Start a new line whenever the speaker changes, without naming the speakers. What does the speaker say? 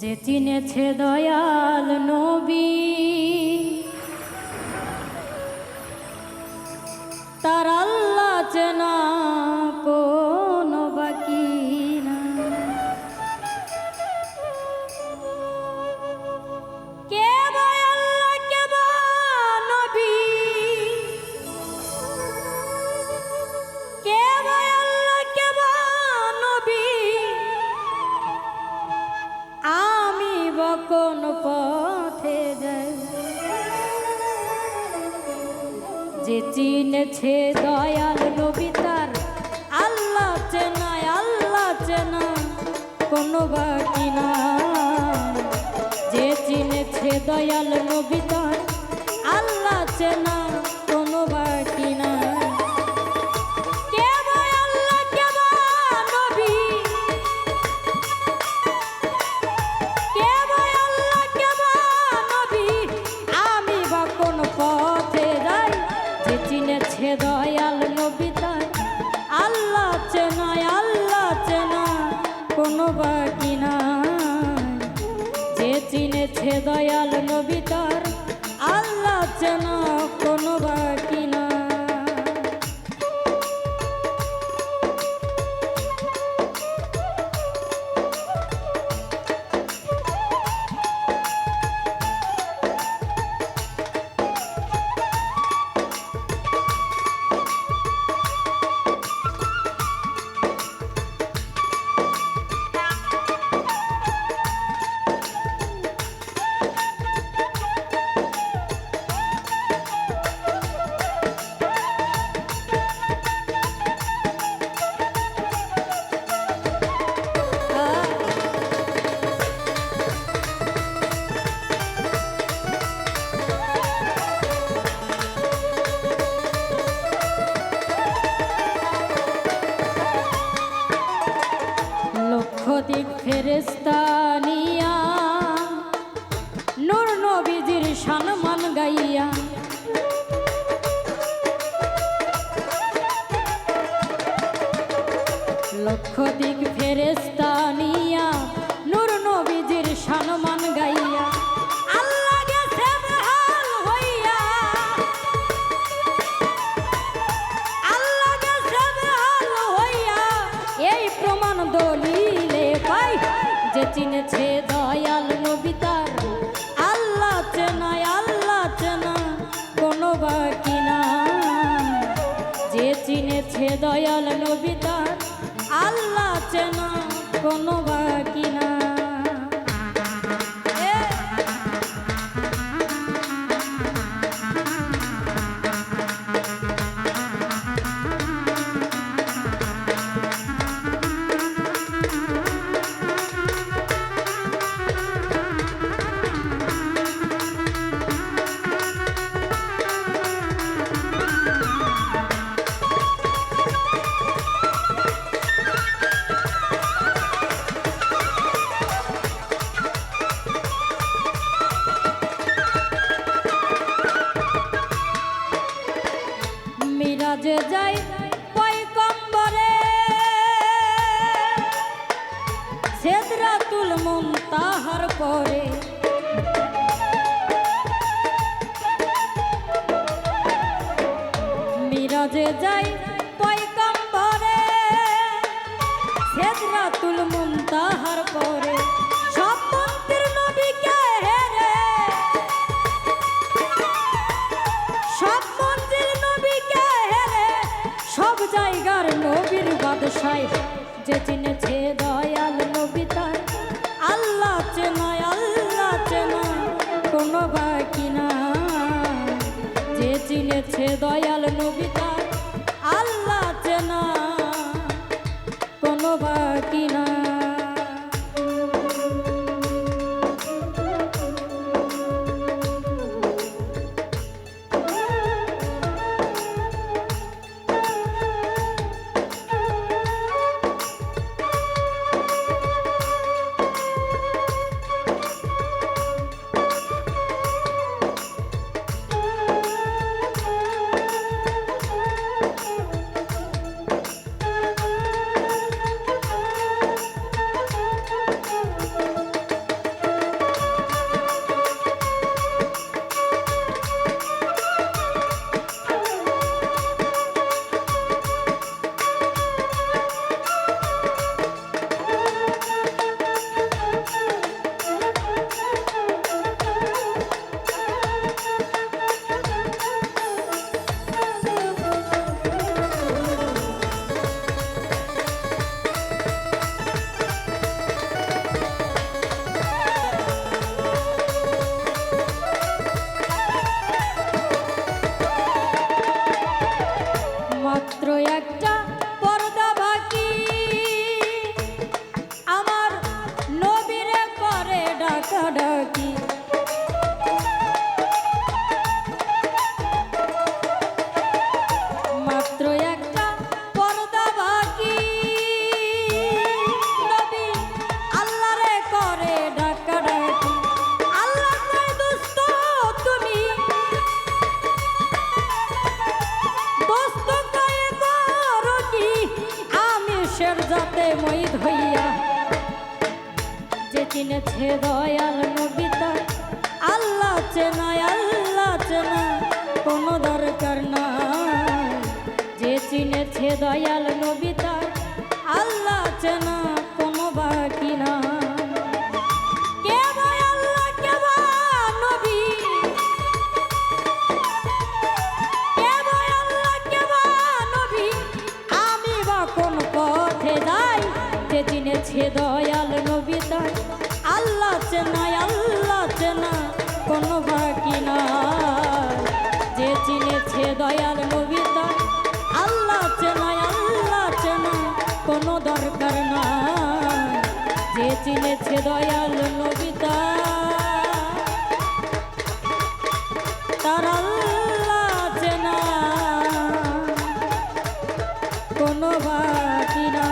যে চিনেছে দয়াল নবী। যে চিনেছে দয়াল নবী তার, আল্লাহ চেনায়, আল্লাহ চেনা কোনো বাকি না যে চিনেছে দয়াল নবী তার, আল্লাহ চেনা কোনো বাকি না চিনেছে দয়াল নবী তার। আল্লাহ যেন কোনো দিক ফেরেস্তানিয়া নূর নবীজির সম্মান গাইয়া। লক্ষ দিক ফেরেস্তানিয়া নূর নবীজির সম্মান গাইয়া। যে চিনেছে দয়াল নবিতার আল্লাহ চেনায়, আল্লাহ চেনা, কোনো বাকি না। যে চিনেছে দয়াল নবিতার আল্লাহ চেনা, কোনো বাকি না। মিরাজে যাই পয়গম্বরে। সেদরাতুল মুনতাহার পরে। মিরাজে যাই পয়গম্বরে। সেদরাতুল মুনতাহার পরে। জায়গার নবীর বাদশাই যে চিনেছে দয়াল নবী তার। আল্লাহ চেনায়, আল্লাহ চেনা কোনো বাকি না যে চিনেছে দয়াল নবী ডাকি চিনেছে দয়াল নবিতা। আল্লাহ চেনা আল্লাহ চেনা, কোনো দরকার নাই। যে চিনেছে দয়াল নবিতা, আল্লাহ চেনা, কোনো বাকি না কে ভাই কোনো দরকার না যে চিনেছে দয়াল নবিতা তার আল্লাহ চেনা। কোনো বাকি না